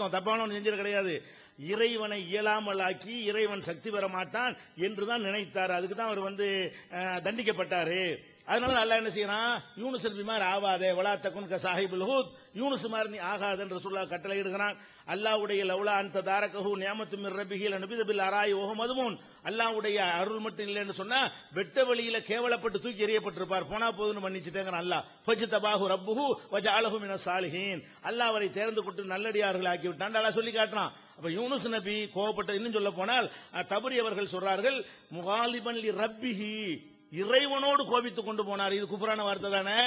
அர்த்தம். தப்பானவன் செஞ்சது கிடையாது. இறைவனை இயலாமல் ஆக்கி இறைவன் சக்தி பெற மாட்டான் என்றுதான் நினைத்தார். அதுக்கு தான் அவர் வந்து தண்டிக்கப்பட்டாரு. அதனால அல்லா என்ன செய்யறான்? யூனுஸ் நபி மாதிரி ஆவாதே வலா தக்குன் க சாஹிபுல் ஹூத். யூனுஸ் மாதிரி நீ ஆகாது என்று சொல்லா கட்டளை இடுகிறான். அல்லாவுடைய லவ்லா அந்த தாரகஹு நியாமத்து மிர் ரப்பிஹி லநபித அராய் ஓகம் அதுவும் அல்லாஹ்வுடைய அருள் மட்டும் இல்லைன்னு சொன்னா வெட்ட வழியில கேவலப்பட்டு தூக்கி எறியப்பட்டிருப்பார். போனா போதுன்னு மன்னிச்சுட்டேங்கிறான் அல்லாஹ். ஃபஜ் தபாஹு ரப்புஹு வஜஅலஹு மின சாலிஹீன் அல்லாஹ் அவரை தேர்ந்து கொண்டு நல்லடியார்கள் ஆக்கி விட்டான். அல்லா சொல்லி காட்டுறான். அப்ப யூனுஸ் நபி கோவப்பட்ட இன்னும் சொல்ல போனால் தபுரி அவர்கள் சொல்றார்கள் முகாலிபன்லி ரப்பிஹி. இறைவனோடு கோபித்துக் கொண்டு போனார். இது குஃபரான வார்த்தை தானே?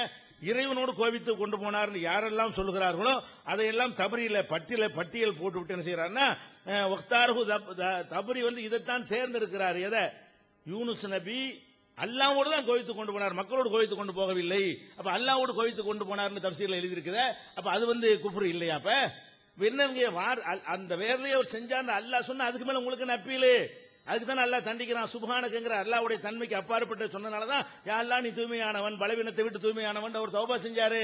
இறைவனோடு கோபித்து கொண்டு போனார் யாரெல்லாம் சொல்லுகிறார்களோ அதையெல்லாம் தபரியில பட்டியல பட்டியல் போட்டு விட்டு என்ன செய்யறாருன்னா அஹ், த- தபரி வந்து இதைத்தான் தேர்ந்தெடுக்கிறார். எதை? யூனுஸ் நபி அல்லாவோடு தான் கோவித்து கொண்டு போனார். மக்களோடு கோவித்து கொண்டு போகவில்லை. அப்ப அல்லாவோடு கோவித்து கொண்டு போனார்னு தப்சீல எழுதியிருக்குத அப்ப அது வந்து குஃபுரு இல்லையா அப்ப? இப்ப என்னங்க வார் அந்த வேர்லயே அவர் செஞ்சார் அல்லாஹ் சொன்னா அதுக்கு மேல உங்களுக்கு என்ன அதுக்கு தான் நல்லா தண்டிக்கிறான். சுபஹானக்குங்கிற அல்லாவுடைய தன்மைக்கு அப்பாற்பட்டு சொன்னனால தான் யா அல்லாஹ் நீ தூய்மையானவன் பலவீனத்தை விட்டு தூய்மையானவன் அவர் தௌபா செஞ்சாரு.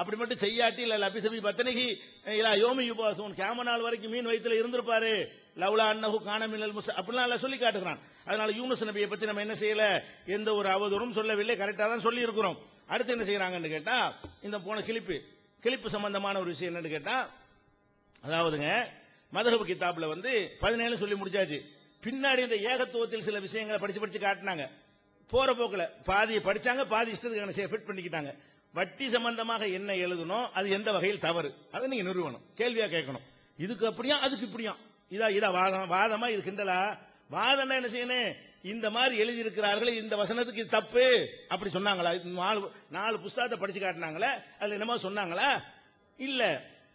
அப்படி மட்டும் செய்யாட்டி இல்ல லபிசபி பத்தனகி இல்ல யோமி யுபாசம் கேம நாள் வரைக்கும் மீன் வயிற்றுல இருந்திருப்பாரு. லவ்லா அன்னஹு காணமில்லல் முச அப்படிலாம் அல்லாஹ் சொல்லி காட்டுகிறான். அதனால யூனுஸ் நபியை பத்தி நம்ம என்ன செய்யல? எந்த ஒரு அவதூறும் சொல்லவில்லை. கரெக்டா தான் சொல்லி இருக்கிறோம் அடுத்து என்ன செய்யறாங்கன்னு கேட்டா இந்த போன கிளிப்பு கிளிப்பு சம்பந்தமான ஒரு விஷயம் என்னன்னு கேட்டா அதாவதுங்க மதகபு கிதாப்ல வந்து பதினேழு சொல்லி முடிச்சாச்சு. பின்னாடி இந்த ஏகத்துவத்தில் சில விஷயங்களை படிச்சு படிச்சு காட்டினாங்க. போற போக்குல பாதியை படிச்சாங்க பாதி இஷ்டத்துக்கு ஃபிட் பண்ணிக்கிட்டாங்க. வட்டி சம்பந்தமாக என்ன எழுதணும் அது எந்த வகையில் தவறு? அதை நீங்க நிறுவனம் கேள்வியா கேட்கணும். இதுக்கு அப்படியா அதுக்கு இப்படியா? இதா இதா வாதம் வாதமா இது கிண்டலா? வாதம்னா என்ன செய்யணும்? இந்த மாதிரி எழுதியிருக்கிறார்கள் இந்த வசனத்துக்கு இது தப்பு அப்படி சொன்னாங்களா? நாலு நாலு புஸ்தகத்தை படிச்சு காட்டினாங்களே அதுல என்னமோ சொன்னாங்களா? இல்ல.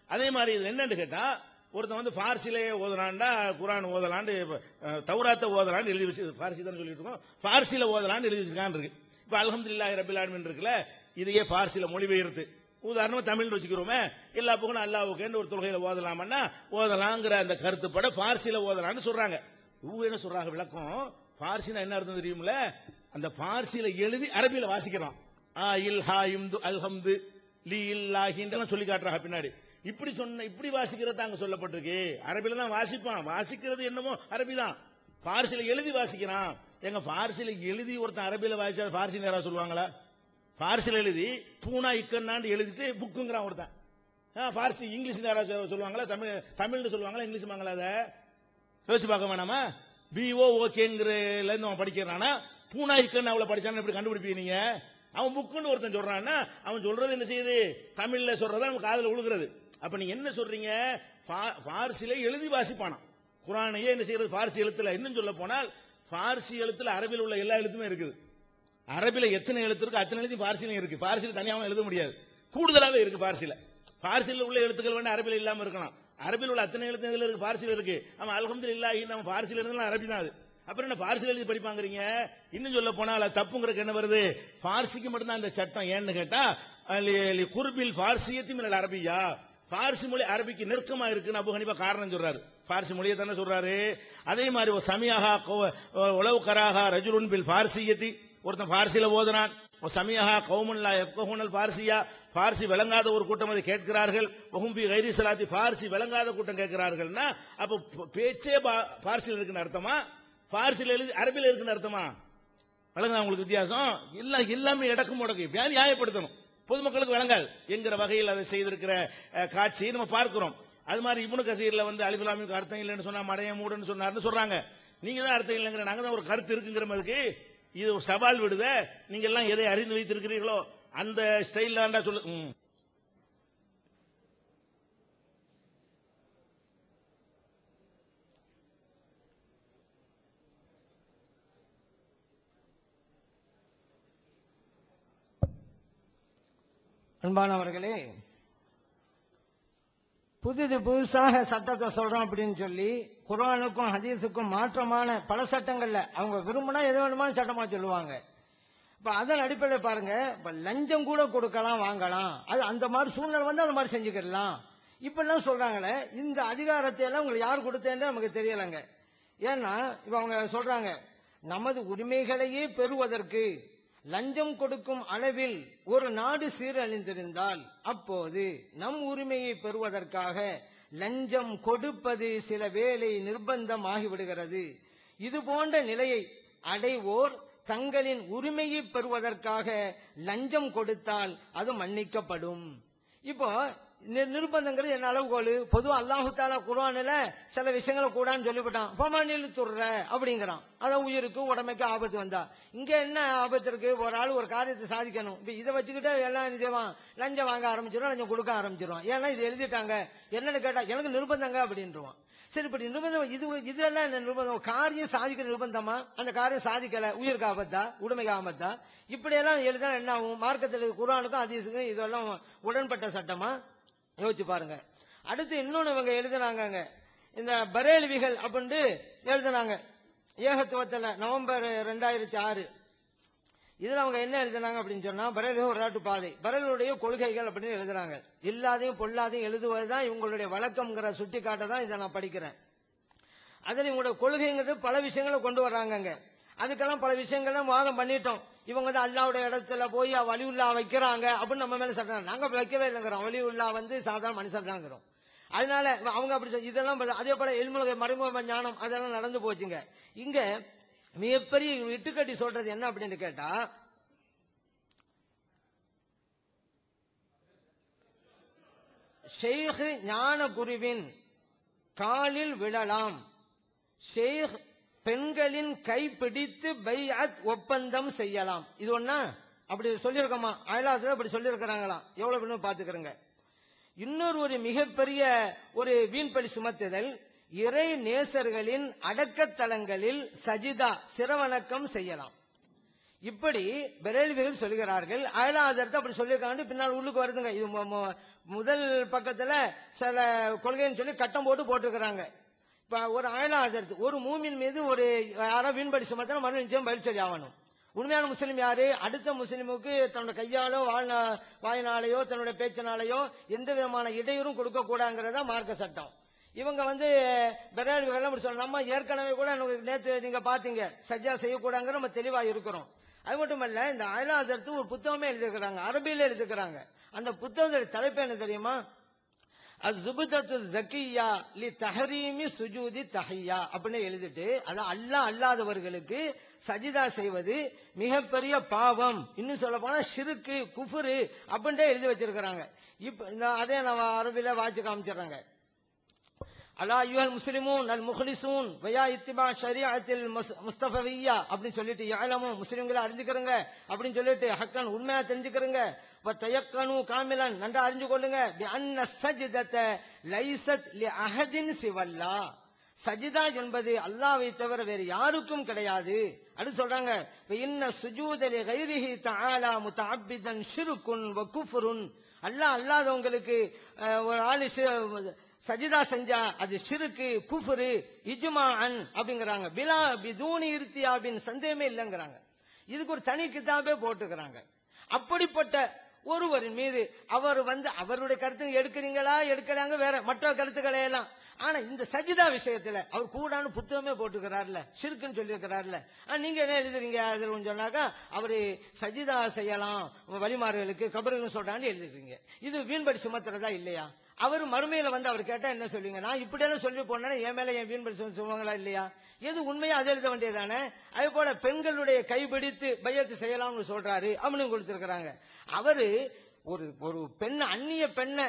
அதே மாதிரி இது என்னன்னு கேட்டா ஒருத்தன் வந்து பார்சிலே ஓதலாண்டா குரான் ஓதலாண்டு தௌராத்த ஓதலாண்டு எழுதி வச்சு பார்சி தான் சொல்லிட்டு இருக்கோம். ஃபார்சியில் ஓதலாண்டு எழுதி வச்சுக்கான் இருக்கு. இப்போ அலமதுல்லா ரபில் இருக்குல்ல இதையே பார்சில மொழிபெயர்த்து உதாரணமாக தமிழ்னு வச்சுக்கிறோமே எல்லா புகழும் அல்லாவுக்கேன்னு ஒரு தொழுகையில ஓதலாமன்னா ஓதலாங்கிற அந்த கருத்துப்பட பார்சியில் ஓதலான்னு சொல்கிறாங்க இவங்க என்ன சொல்கிறாங்க விளக்கம்? பார்சினா என்ன அர்த்தம் தெரியும்ல? அந்த பார்சியில் எழுதி அரபியில் வாசிக்கிறான் ஆ இல் ஹா இம்து அல்ஹம்து லீ இல்லாஹின்றலாம் சொல்லி காட்டுறாங்க பின்னாடி. இப்படி சொன்ன இப்படி வாசிக்கிறது அங்க சொல்லப்பட்டிருக்கு. அரபில தான் வாசிப்பான். வாசிக்கிறது என்னமோ அரபி தான். பார்சில எழுதி வாசிக்கிறான். எங்க பார்சில எழுதி ஒருத்தன் அரபியில வாசிச்சா பார்சி நேரா சொல்லுவாங்களா? பார்சில எழுதி பூனா இக்கன்னாண்டு எழுதிட்டு புக்குங்கிறான் ஒருத்தன். ஆ, பார்சி இங்கிலீஷ் நேரா சொல்லுவாங்களா? தமிழ் தமிழ்னு சொல்லுவாங்களா? இங்கிலீஷ் வாங்களா அதை. யோசிச்சு பார்க்க வேணாமா? பிஓ ஓகேங்கிறல இருந்து அவன் படிக்கிறானா பூனா இக்கன்னு அவளை படிச்சான்னு எப்படி கண்டுபிடிப்பீங்க நீங்க? அவன் புக்குன்னு ஒருத்தன் சொல்றான்னா அவன் சொல்றது என்ன செய்யுது? தமிழ்ல சொல்றதா அவன் காதுல உழுகிறது. அப்ப நீங்க என்ன சொல்றீங்க? பா- பார்சில எழுதி வாசிப்பானா குரானையே என்ன செய்யறது? பார்சி எழுத்துல இன்னும் சொல்ல போனால் பார்சி எழுத்துல அரபில் உள்ள எல்லா எழுத்துமே இருக்குது. அரபில எத்தனை எழுத்து இருக்கு அத்தனை எழுதி பார்சிலும் இருக்கு. பார்சில தனியாகவும் எழுத முடியாது. கூடுதலாவே இருக்கு பார்சில பார்சில உள்ள எழுத்துக்கள் வேணா அரபில இல்லாம இருக்கலாம். அரபில் உள்ள அத்தனை எழுத்து இதுல இருக்கு? பார்சில இருக்கு. அவன் அல்ஹம்துலில்லாஹி நம்ம பார்சில இருந்தாலும் அரபி தான் அது. அப்புறம் என்ன பார்சில எழுதி படிப்பாங்கறீங்க? இன்னும் சொல்ல போனால் தப்புங்கிறதுக்கு என்ன வருது? பார்சிக்கு மட்டும்தான் அந்த சட்டம். ஏன்னு கேட்டா லி- லி குர்பில் பார்சியத்தி அரபியா? பார்சி மொழி அரபிக்கு நெருக்கமா இருக்குன்னு அபு காரணம் சொல்றாரு. பார்சி மொழியை தானே சொல்றாரு. அதே மாதிரி சமியாகா உளவு கராகா ரஜுலுன் பில் பார்சியத்தி. ஒருத்தன் பார்சில ஓதுனான். சமியஹா சமியாகா கௌமன்லா எப்கஹூனல் பார்சியா. பார்சி விளங்காத ஒரு கூட்டம் அதை கேட்கிறார்கள். வகும்பி கைரி சலாத்தி பார்சி விளங்காத கூட்டம் கேட்கிறார்கள்னா அப்ப பேச்சே பார்சியில் இருக்குன்னு அர்த்தமா? பார்சில எழுதி அரபில இருக்குன்னு அர்த்தமா? வழங்குதா உங்களுக்கு வித்தியாசம்? எல்லாம் எல்லாமே இடக்கு முடக்கு எப்படியாவது நியாயப்படுத்தணும். பொதுமக்களுக்கு வழங்காது என்கிற வகையில் அதை செய்திருக்கிற காட்சியை நம்ம பார்க்கிறோம். அது மாதிரி இவனு கசீர்ல வந்து அலிபுலாமிக்கு அர்த்தம் இல்லைன்னு சொன்னா மடைய மூடுன்னு சொன்னார்னு சொல்றாங்க. நீங்க தான் அர்த்தம் இல்லைங்கிற நாங்க தான் ஒரு கருத்து இருக்குங்கிற மாதிரி இது ஒரு சவால் விடுத. நீங்க எல்லாம் எதை அறிந்து வைத்திருக்கிறீர்களோ அந்த ஸ்டைல் சொல்லு அன்பானவர்களே புதுது புதுசாக சட்டத்தை சொல்றோம் அப்படின்னு சொல்லி குரானுக்கும் ஹதீஸுக்கும் மாற்றமான பல சட்டங்கள்ல அவங்க விரும்பினா எது வேணுமான சட்டமா சொல்லுவாங்க. இப்ப அதன் அடிப்படையில் பாருங்க இப்ப லஞ்சம் கூட கொடுக்கலாம் வாங்கலாம். அது அந்த மாதிரி சூழ்நிலை வந்து அந்த மாதிரி செஞ்சுக்கிடலாம். இப்பெல்லாம் சொல்றாங்களே இந்த அதிகாரத்தை எல்லாம் உங்களுக்கு யார் கொடுத்தேன்னு நமக்கு தெரியலைங்க. ஏன்னா இப்ப அவங்க சொல்றாங்க நமது உரிமைகளையே பெறுவதற்கு லஞ்சம் கொடுக்கும் அளவில் ஒரு நாடு சீரழிந்திருந்தால் அப்போது நம் உரிமையை பெறுவதற்காக லஞ்சம் கொடுப்பது சில வேளை நிர்பந்தம் ஆகிவிடுகிறது இது போன்ற நிலையை அடைவோர் தங்களின் உரிமையை பெறுவதற்காக லஞ்சம் கொடுத்தால் அது மன்னிக்கப்படும். இப்போ நிர்பந்தங்கிறது என்ன அளவுகோல் பொதுவா அல்லாஹு தாலா குர்ஆன்ல சில விஷயங்களை கூடான்னு சொல்லிவிட்டான். பொமானில் துர்ற அப்படிங்கிறான். அதான் உயிருக்கு உடமைக்கு ஆபத்து வந்தா. இங்க என்ன ஆபத்து இருக்கு? ஒரு ஆள் ஒரு காரியத்தை சாதிக்கணும். இப்ப இதை வச்சுக்கிட்டு எல்லாம் என்ன செய்வான்? லஞ்சம் வாங்க ஆரம்பிச்சிடும் லஞ்சம் கொடுக்க ஆரம்பிச்சிருவான். ஏன்னா இது எழுதிட்டாங்க. என்னன்னு கேட்டா எனக்கு நிர்பந்தங்க அப்படின்றான் சரி இப்படி நிர்பந்தம் இது இதெல்லாம் என்ன நிர்பந்தம்? காரியம் சாதிக்கிற நிர்பந்தமா? அந்த காரியம் சாதிக்கல. உயிருக்கு ஆபத்தா? உடைமைக்கு ஆபத்தா? இப்படி எல்லாம் எழுதினா என்ன ஆகும்? மார்க்கத்தில் குரானுக்கும் அதீசுக்கும் இதெல்லாம் உடன்பட்ட சட்டமா? யோசிச்சு பாருங்க. அடுத்து இன்னொன்னு இவங்க எழுதுனாங்க இந்த பரேல்விகள் அப்படின்ட்டு எழுதுனாங்க. ஏகத்துவத்தில் நவம்பர் ரெண்டாயிரத்தி ஆறு. இதுல அவங்க என்ன எழுதுனாங்க அப்படின்னு சொன்னா பரேல் விளையாட்டு பாதை. பரேலுடைய கொள்கைகள் அப்படின்னு எழுதுறாங்க இல்லாதையும் பொல்லாதையும் எழுதுவதுதான் இவங்களுடைய வழக்கம்ங்கிற சுட்டி தான் இதை நான் படிக்கிறேன். அதில் இவங்களுடைய கொள்கைங்கிறது பல விஷயங்களை கொண்டு வர்றாங்க அதுக்கெல்லாம் பல விஷயங்கள்லாம் வாதம் பண்ணிட்டோம். இவங்க தான் அல்லாவுடைய இடத்துல போய் வலியுல்லா வைக்கிறாங்க அப்படின்னு நம்ம மேல சொல்றாங்க நாங்க வைக்கவே இல்லைங்கிறோம். வலியுல்லா வந்து சாதாரண மனுஷன் தாங்கிறோம் அதனால அவங்க அப்படி இதெல்லாம் அதே போல எல்முலக மறைமுக ஞானம் அதெல்லாம் நடந்து போச்சுங்க. இங்க மிகப்பெரிய இட்டுக்கட்டி சொல்றது என்ன அப்படின்னு கேட்டா ஷெய்க் ஞான குருவின் காலில் விழலாம். ஷேக் பெண்களின் கை பிடித்து ஒப்பந்தம் செய்யலாம். இது ஒன்னா அப்படி சொல்லியிருக்கோமா? அயலாத்துல அப்படி சொல்லியிருக்கிறாங்களாம் எவ்வளவு வேணும் பாத்துக்கிறேங்க இன்னொரு ஒரு மிகப்பெரிய ஒரு வீண்பலி சுமத்துதல் இறை நேசர்களின் அடக்கத்தலங்களில் சஜிதா சிரவணக்கம் செய்யலாம். இப்படி பெரேல்விகள் சொல்லுகிறார்கள் அயலாதரத்தை அப்படி சொல்லியிருக்காங்க பின்னால் உள்ளுக்கு வருதுங்க. இது முதல் பக்கத்துல சில கொள்கைன்னு சொல்லி கட்டம் போட்டு போட்டிருக்கிறாங்க. ஒரு அயலாதரத்து ஒரு மூமின் மீது ஒரு யாரோ வீண்படி சுமத்தினா மறு நிச்சயம் பயிற்சி ஆகணும். உண்மையான முஸ்லீம் யாரு? அடுத்த முஸ்லீமுக்கு தன்னோட கையாலோ வாழ்நா வாயினாலேயோ தன்னுடைய பேச்சினாலேயோ எந்த விதமான இடையூறும் கொடுக்க கூடாங்கிறதா மார்க்க சட்டம். இவங்க வந்து பெராடுகள் அப்படி சொல்ல நம்ம ஏற்கனவே கூட நேற்று நீங்க பாத்தீங்க சஜ்ஜா செய்யக்கூடாங்கிற நம்ம தெளிவா இருக்கிறோம். அது மட்டுமல்ல இந்த அயலாதரத்து ஒரு புத்தகமே எழுதிருக்கிறாங்க அரபியில எழுதிருக்கிறாங்க அந்த புத்தகத்தோட தலைப்பு என்ன தெரியுமா? அப்படின்னு எழுதிட்டு அதான் அல்லா அல்லாதவர்களுக்கு சஜிதா செய்வது மிகப்பெரிய பாவம். இன்னும் சொல்ல போனா ஷிருக்கு குஃபுரு அப்படின்ட்டு எழுதி வச்சிருக்கிறாங்க. இப்ப அதே நம்ம அரபில வாட்சி காமிச்சிடுறாங்க. அலா யுஹல் முஸ்லிமூன் அல் முஹ்லிசூன் வயா இத்திபா ஷரியாத்தில் முஸ்- அப்படின்னு சொல்லிட்டு யாழமும் முஸ்லிம்களை அறிஞ்சுக்கிறங்க அப்படின்னு சொல்லிட்டு ஹக்கன் உண்மையா தெரிஞ்சுக்கிறங்க. தயக்கனு காமிலன் நன்றா அறிஞ்சு கொள்ளுங்க அன்ன சஜிதத்தை லைசத் லி அஹதின் சிவல்லா. சஜிதா என்பது அல்லாவை தவிர வேறு யாருக்கும் கிடையாது. அப்படின்னு சொல்றாங்க. இன்ன சுஜூதலி கைரிஹி தாலா முத்தஅப்பிதன் ஷிருக்குன் வ அல்லாஹ் அல்லாதவங்களுக்கு ஒரு ஆளு சஜிதா செஞ்சா அது சிறுக்கு குஃபுரு இஜ்மாஅன் அப்படிங்கிறாங்க. பிலா பிதூனி அப்படின்னு சந்தேகமே இல்லைங்கிறாங்க. இதுக்கு ஒரு தனி கிதாபே போட்டுக்கிறாங்க. அப்படிப்பட்ட ஒருவரின் மீது அவர் வந்து அவருடைய கருத்து எடுக்கிறீங்களா எடுக்கிறாங்க வேற மற்ற கருத்துக்களை எல்லாம். ஆனா இந்த சஜிதா விஷயத்துல அவர் கூடான்னு புத்தகமே போட்டுக்கிறார்ல சிறுக்குன்னு சொல்லியிருக்கிறார்ல. நீங்க என்ன எழுதுறீங்க? அதுல சொன்னாக்கா அவரு சஜிதா செய்யலாம் வழிமாறுகளுக்கு கபருன்னு சொல்றான்னு எழுதுறீங்க இது வீண்படி சுமத்துறதா இல்லையா? அவர் மறுமையில வந்து அவர் கேட்டா என்ன சொல்லுவீங்க நான் இப்படி சொல்லி போனா என் மேல என் வீண் சும- சொல்லுவாங்களா இல்லையா? எது உண்மையா அதை எழுத வேண்டியதானே அதே போல பெண்களுடைய கைபிடித்து பையத்து செய்யலாம்னு சொல்றாரு. அப்படின்னு கொடுத்திருக்கிறாங்க. அவரு ஒரு ஒரு பெண்ணை அந்நிய பெண்ணை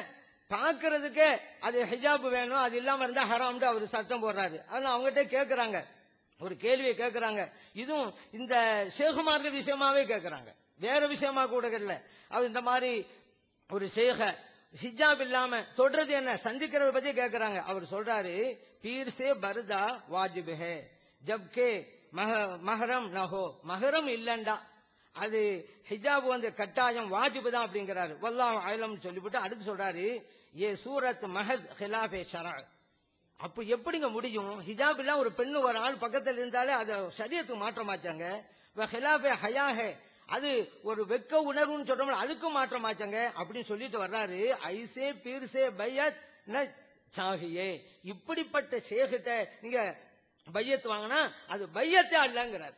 பாக்குறதுக்கே அது ஹிஜாப் வேணும். அது இல்லாம இருந்தா ஹராம்னு அவர் சட்டம் போடுறாரு. அதனால அவங்ககிட்ட கேட்கிறாங்க ஒரு கேள்வியை கேட்கிறாங்க இதுவும் இந்த சேகுமார்கள் விஷயமாவே கேட்கிறாங்க வேற விஷயமா கூட இல்ல அவர் இந்த மாதிரி ஒரு சேக ஹிஜாப் இல்லாம சொல்றது என்ன? சந்திக்கிறத பத்தி கேட்கிறாங்க அவர் சொல்றாரு பீர்சே பருதா பர்தா வாஜிப் ஹே ஜப்கே மஹ- மஹரம் நஹோ மஹரம் இல்லண்டா. அது ஹிஜாப் வந்து கட்டாயம் வாஜிபு தான் அப்படிங்கிறாரு. வல்லாஹ் ஆயிலம் சொல்லிவிட்டு அடுத்து சொல்றாரு ஏ சூரத் மஹத் ஹிலாஃபே ஷரா. அப்ப எப்படிங்க முடியும்? ஹிஜாப் இல்லாம ஒரு பெண்ணு ஒரு ஆள் பக்கத்தில் இருந்தாலே அதை சரியத்துக்கு மாற்றமாச்சாங்க வ ஹிலாஃபே ஹயாஹே. அது ஒரு வெக்க உணர்வுன்னு சொல்றோம்ல அதுக்கும் மாற்றமாச்சாங்க. அப்படின்னு சொல்லிட்டு வர்றாரு ஐசே பீர்சே பையத் சாகியே. இப்படிப்பட்ட சேகத்தை நீங்க பையத் வாங்கினா அது பையத்தே அல்லங்கிறார்.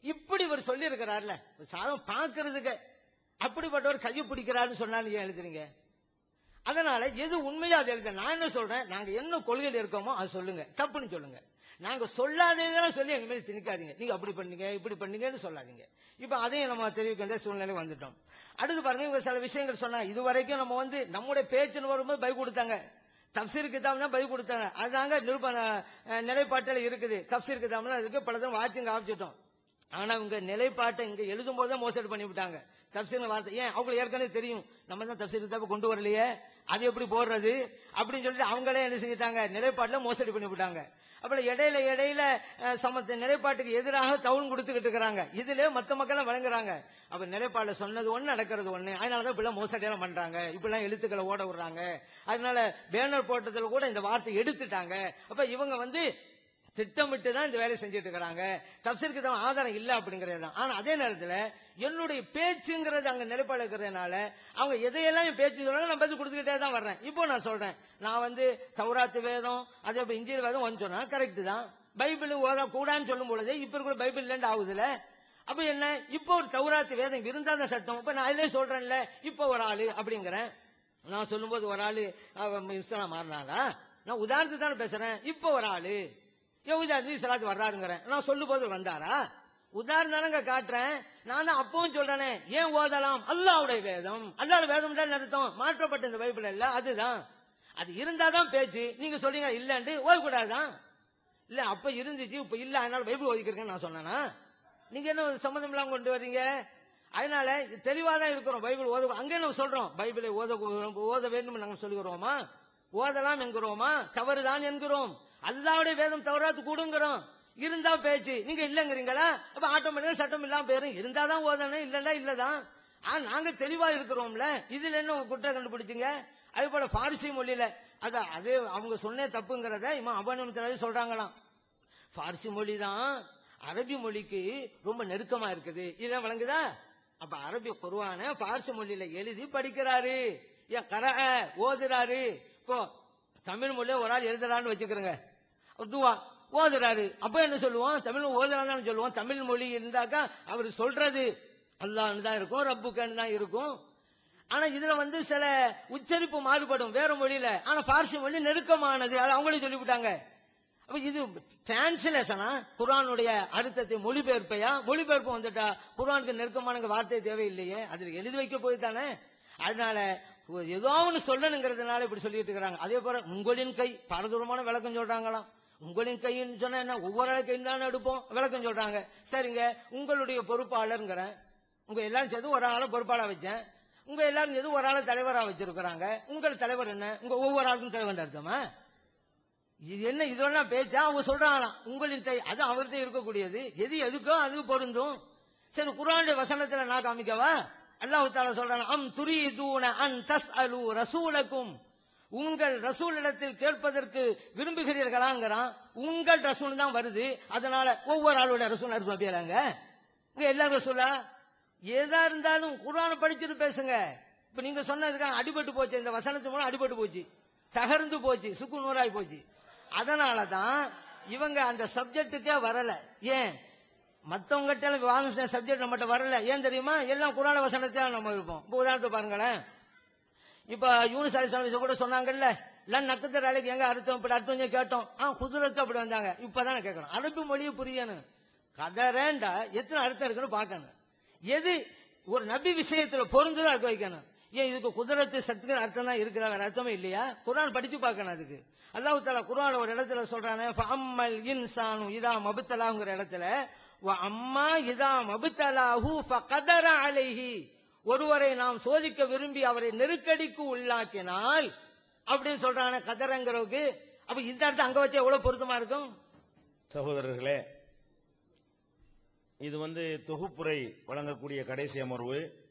இப்படி இவர் சொல்லி இருக்கிறார்ல சாதம் பாக்குறதுக்கு அப்படிப்பட்டவர் கையை பிடிக்கிறாருன்னு சொன்னா நீங்க எழுதுறீங்க? அதனால எது உண்மையா அது எழுத நான் என்ன சொல்றேன்? நாங்க என்ன கொள்கையில் இருக்கோமோ அது சொல்லுங்க. தப்புன்னு சொல்லுங்க. நாங்க சொல்லாததெல்லாம் சொல்லி எங்க மேல திணிக்காதீங்க. நீங்க அப்படி பண்ணீங்க இப்படி பண்ணீங்கன்னு சொல்லாதீங்க. இப்ப அதையும் நம்ம தெரிவிக்க வேண்டிய சூழ்நிலை வந்துட்டோம். அடுத்து பாருங்க இவங்க சில விஷயங்கள் சொன்னா இது வரைக்கும் நம்ம வந்து நம்முடைய பேச்சுன்னு வரும்போது பை கொடுத்தாங்க. தப்சீர் கிதாப் தான் பை கொடுத்தாங்க. அதுதாங்க நிருப நிலைப்பாட்டில் இருக்குது. தப்சீர் கிதாப் தான் இருக்கு பலதும் வாட்சிங் காமிச்சிட்டோம். ஆனா இவங்க நிலைப்பாட்டை இங்க எழுதும் போது தான் மோசடி பண்ணிவிட்டாங்க. தப்சீர் வார்த்தை ஏன்? அவங்களுக்கு ஏற்கனவே தெரியும். நம்ம தான் தப்சீர் கிதாப் கொண்டு வரலையே. அது எப்படி போடுறது? அப்படின்னு சொல்லிட்டு அவங்களே என்ன செஞ்சிட்டாங்க? நிலைப்பாட்டில் மோசடி பண்ணிவிட்டாங்க. அப்புறம் இடையில இடையில சமத்த நிலைப்பாட்டுக்கு எதிராக தவுன் கொடுத்துக்கிட்டு இருக்கிறாங்க. இதுல மத்த மக்கள் வழங்குறாங்க. அப்ப நிலைப்பாடு சொன்னது ஒண்ணு நடக்கிறது ஒண்ணு. அதனாலதான் இப்பெல்லாம் மோசடியெல்லாம் பண்றாங்க. இப்பெல்லாம் எழுத்துக்களை ஓட விடுறாங்க. அதனால பேனர் போட்டதுல கூட இந்த வார்த்தை எடுத்துட்டாங்க. அப்ப இவங்க வந்து திட்டமிட்டு தான் இந்த வேலையை செஞ்சுட்டு இருக்கிறாங்க தப்சருக்கு தான் ஆதாரம் இல்ல அப்படிங்கிறது தான். ஆனா அதே நேரத்துல என்னுடைய பேச்சுங்கிறது அங்க நிலைப்பாடு இருக்கிறதுனால அவங்க எதையெல்லாம் என் பேச்சு சொல்றாங்க நான் பேச்சு கொடுத்துக்கிட்டே தான் வர்றேன். இப்போ நான் சொல்றேன். நான் வந்து சௌராத்து வேதம் அதே அப்படி இஞ்சில் வேதம் ஒன்று சொன்னா கரெக்ட் தான். பைபிள் ஓத கூடான்னு சொல்லும் பொழுது இப்ப இருக்கிற பைபிள் இல்லைன்னு ஆகுதுல. அப்ப என்ன? இப்போ ஒரு தௌராத்து வேதம் இருந்தா தான் சட்டம். இப்ப நான் அதிலே சொல்றேன்ல இப்போ ஒரு ஆளு அப்படிங்கிறேன். நான் சொல்லும்போது ஒரு ஆளு இஸ்லாம் மாறினாரா நான் உதாரணத்துக்கு தானே பேசுறேன். இப்போ ஒரு ஆளு. யோகிதா இஸ்லாத்து வர்றாருங்கிறேன். நான் சொல்லும் போது வந்தாரா? உதாரணங்க காட்டுறேன். நான் தான் அப்பவும் சொல்றேனே ஏன் ஓதலாம்? அல்லாவுடைய வேதம். அல்லாட வேதம் தான் அர்த்தம்? மாற்றப்பட்ட இந்த பைபிள் இல்ல அதுதான். அது இருந்தாதான் பேச்சு. நீங்க சொல்றீங்க இல்லன்ட்டு ஓதக்கூடாதுதான். இல்ல அப்ப இருந்துச்சு இப்ப இல்ல அதனால பைபிள் ஓதிக்கிறேன்னு நான் சொன்னேனா? நீங்க என்ன சம்மந்தம் எல்லாம் கொண்டு வர்றீங்க? அதனால தெளிவா தான் இருக்கிறோம் பைபிள் ஓத அங்க நம்ம சொல்றோம் பைபிளை ஓத ஓத வேண்டும் நாங்க சொல்லுகிறோமா ஓதலாம் என்கிறோமா? தவறுதான் என்கிறோம். அல்லாவுடைய வேதம் தவறாத்து கூடுங்கிறோம். இருந்தா பேச்சு. நீங்க இல்லங்கிறீங்களா? அப்ப ஆட்டோமேட்டிக்கா சட்டம் இல்லாம போயிரும். இருந்தாதான் ஓதணும் இல்லன்னா இல்லதான். ஆனா நாங்க தெளிவா இருக்கிறோம்ல. இதுல என்ன குற்றம் கண்டுபிடிச்சிங்க? அது போல பாரிசி மொழியில. அத அது அவங்க சொன்னே தப்புங்கிறத இவன் அபநியமத்தினாலே சொல்றாங்களாம். பாரிசி மொழி தான் அரபி மொழிக்கு ரொம்ப நெருக்கமா இருக்குது. இதெல்லாம் வழங்குதா அப்ப அரபி குருவான பாரிசி மொழியில எழுதி படிக்கிறாரு. ஏன் கர ஓதுறாரு. இப்போ தமிழ் மொழியில ஒரு ஆள் எழுதுறான்னு வச்சுக்கிறேங்க. துவா. ஓதுறாரு. அப்ப என்ன சொல்லுவோம் தமிழ் ஓதுறான்னு சொல்லுவோம் தமிழ் மொழி இருந்தாக்கா அவர் சொல்றது அல்லான்னு தான் இருக்கும். ரப்புக்கன்னு தான் இருக்கும். ஆனா இதுல வந்து சில உச்சரிப்பு மாறுபடும் வேற மொழியில. ஆனா பார்சி மொழி நெருக்கமானது. அது அவங்களே சொல்லிவிட்டாங்க. அப்ப இது டிரான்ஸ்லேஷனா குரானுடைய அர்த்தத்தை மொழிபெயர்ப்பையா? மொழிபெயர்ப்பு வந்துட்டா குரானுக்கு நெருக்கமான வார்த்தை தேவையில்லையே. அதுல எழுதி வைக்க போய் தானே அதனால ஏதோ ஒன்று சொல்லணுங்கிறதுனால இப்படி சொல்லிட்டு இருக்கிறாங்க. அதே போல உங்களின் கை பாரதூரமான விளக்கம் சொல்றாங்களாம். உங்களின் கைன்னு சொன்னா என்ன? ஒவ்வொரு ஆள் கையும் தானே எடுப்போம்? விளக்கம் சொல்றாங்க. சரிங்க உங்களுடைய பொறுப்பாளருங்கிறேன் உங்க எல்லாரும் சேர்த்து ஒரு ஆளை பொறுப்பாளா வச்சேன். உங்க எல்லாரும் சேர்த்து ஒரு ஆளை தலைவரா வச்சிருக்கிறாங்க. உங்கள் தலைவர் என்ன? உங்க ஒவ்வொரு ஆளுக்கும் தலைவர் அர்த்தமா? இது என்ன இதெல்லாம் பேச்சா? அவங்க சொல்றாங்களாம். உங்களின் கை அது அவர்கிட்ட இருக்கக்கூடியது. எது எதுக்கோ அது பொருந்தும். சரி குரானுடைய வசனத்துல நான் காமிக்கவா? அல்லாஹு தாலா சொல்றாங்க அம் துரீதூன அன் தஸ் அலு ரசூலக்கும் உங்கள் ரசூல் இடத்தில் கேட்பதற்கு விரும்புகிறீர்களாங்கிறான். உங்கள் ரசூல் தான் வருது. அதனால ஒவ்வொரு ஆளுடைய ரசூல் அர்த்தம் அப்படியாங்க இங்க ரசூலா எதா இருந்தாலும் குரானை படிச்சுட்டு பேசுங்க. இப்ப நீங்க சொன்னதுக்காக அடிபட்டு போச்சு. இந்த வசனத்து மூலம் அடிபட்டு போச்சு. தகர்ந்து போச்சு. சுக்கு நூறாய் போச்சு. அதனாலதான் இவங்க அந்த சப்ஜெக்டுக்கே வரல. ஏன்? மத்தவங்கிட்ட வாங்க சப்ஜெக்ட் நம்மகிட்ட வரல. ஏன் தெரியுமா? எல்லாம் குரான வசனத்தை நம்ம இருப்போம் உதாரணத்தை பாருங்களேன். இப்ப யூனிஸ் அலி கூட சொன்னாங்கல்ல இல்ல நக்கத்தர் அலைக்கு எங்க அர்த்தம்? இப்படி அர்த்தம் கொஞ்சம் கேட்டோம். ஆ குதிரத்து அப்படி வந்தாங்க. இப்பதான் கேட்கணும் அரபு மொழியை புரியணும். கதறேண்டா எத்தனை அர்த்தம் இருக்குன்னு பார்க்கணும். எது ஒரு நபி விஷயத்துல பொருந்து அர்த்தம் வைக்கணும். ஏன் இதுக்கு குதிரத்து சக்திகள் அர்த்தம் தான் இருக்குதா? வேற அர்த்தமே இல்லையா? குரான் படிச்சு பார்க்கணும் அதுக்கு. அல்லாஹு தாலா குரான் ஒரு இடத்துல சொல்றானே அம்மல் இன்சானு இதா மபுத்தலாங்கிற இடத்துல அம்மா இதா மபுத்தலாஹு ஃபகதர அலைஹி. ஒருவரை நாம் சோதிக்க விரும்பி அவரை நெருக்கடிக்கு உள்ளாக்கினால் அப்படின்னு சொல்றாங்க கதரங்கிறவுக்கு அப்ப இந்த இடத்த அங்க வச்சா எவ்வளவு பொருத்தமா இருக்கும்? சகோதரர்களே இது வந்து தொகுப்புரை வழங்கக்கூடிய கடைசி அமர்வு.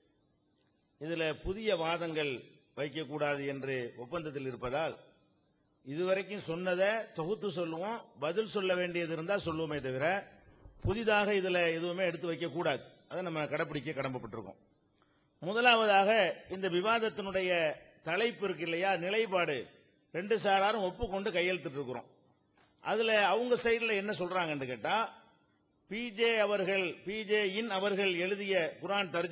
இதுல புதிய வாதங்கள் வைக்கக்கூடாது என்று ஒப்பந்தத்தில் இருப்பதால் இதுவரைக்கும் சொன்னதை தொகுத்து சொல்லுவோம் பதில் சொல்ல வேண்டியது இருந்தால் சொல்லுவோமே தவிர புதிதாக இதுல எதுவுமே எடுத்து வைக்கக்கூடாது. அதை நம்ம கடைப்பிடிக்க கடமைப்பட்டிருக்கோம். முதலாவதாக இந்த விவாதத்தினுடைய தலைப்பு இருக்கு இல்லையா? நிலைப்பாடு. ரெண்டு சாராரும் ஒப்புக்கொண்டு கையெழுத்துட்டு இருக்கிறோம் அதுல அவங்க சைடுல என்ன சொல்றாங்கன்னு கேட்டா பிஜே அவர்கள் பிஜே இன் அவர்கள் எழுதிய குரான் தர்ஜி